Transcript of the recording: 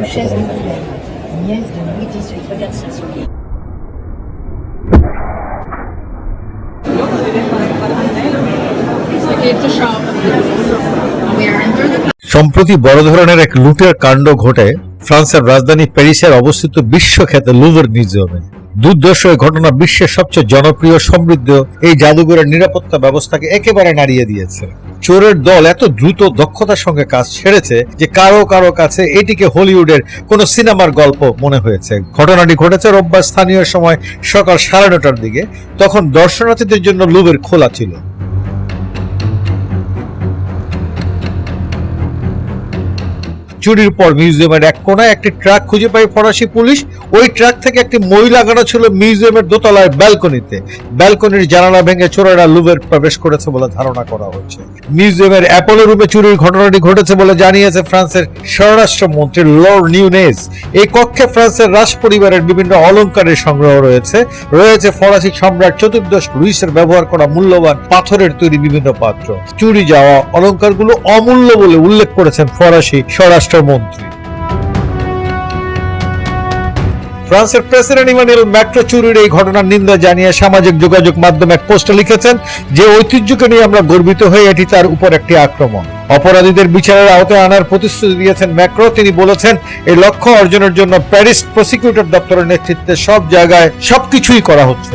duchesse d'Angoulême, nièce de Louis XVIII. Regarde ça. সম্প্রতি বড় ধরনের এক লুটের কাণ্ড ঘটে ফ্রান্সের রাজধানী প্যারিসের অবস্থিত বিশ্বখ্যাত লুভার মিউজিয়ামে দুর্দর্শ এই ঘটনা বিশ্বের সবচেয়ে জনপ্রিয় সমৃদ্ধ এই জাদুঘরের নিরাপত্তা ব্যবস্থাকে একেবারে নাড়িয়ে দিয়েছে। চোরের দল এত দ্রুত দক্ষতার সঙ্গে কাজ ছেড়েছে যে কারও কারও কাছে এটিকে হলিউডের কোনো সিনেমার গল্প মনে হয়েছে। ঘটনাটি ঘটেছে রোববার স্থানীয় সময় সকাল সাড়ে নটার দিকে, তখন দর্শনার্থীদের জন্য লুবের খোলা ছিল। চুরির পর মিউজিয়ামের এক কোনায় একটি ট্রাক খুঁজে পায় ফরাসি পুলিশ। ওই ট্রাক থেকে একটি মই লাগানো ছিল মিউজিয়ামের দোতলায় ব্যালকনিতে। ব্যালকনির জানালা ভেঙে চোরেরা লুভের প্রবেশ করেছে বলে ধারণা করা হচ্ছে। মিউজিয়ামের অ্যাপোলো রুমে চুরির ঘটনাটি ঘটেছে বলে জানিয়েছে ফ্রান্সের স্বরাষ্ট্রমন্ত্রী লর্ড নিউনেস। এই কক্ষে ফ্রান্সের রাজ পরিবারের বিভিন্ন অলংকারের সংগ্রহ রয়েছে। রয়েছে ফরাসি সম্রাট চতুর্দশ লুইসের ব্যবহার করা মূল্যবান পাথরের তৈরি বিভিন্ন পাত্র। চুরি যাওয়া অলংকারগুলো অমূল্য বলে উল্লেখ করেছেন ফরাসি স্বরাষ্ট্রমন্ত্রী। ফ্রান্সের প্রেসিডেন্ট ইমানুয়েল ম্যাক্রো চুরির এই ঘটনার নিন্দা জানিয়ে সামাজিক যোগাযোগ মাধ্যমে এক পোস্টে লিখেছেন, যে ঐতিহ্যকে নিয়ে আমরা গর্বিত হয়ে এটি তার উপর একটি আক্রমণ। অপরাধীদের বিচারের আওতায় আনার প্রতিশ্রুতি দিয়েছেন ম্যাক্রো। তিনি বলেছেন এই লক্ষ্য অর্জনের জন্য প্যারিস প্রসিকিউটর দপ্তরের নেতৃত্বে সব জায়গায় সবকিছুই করা হচ্ছে।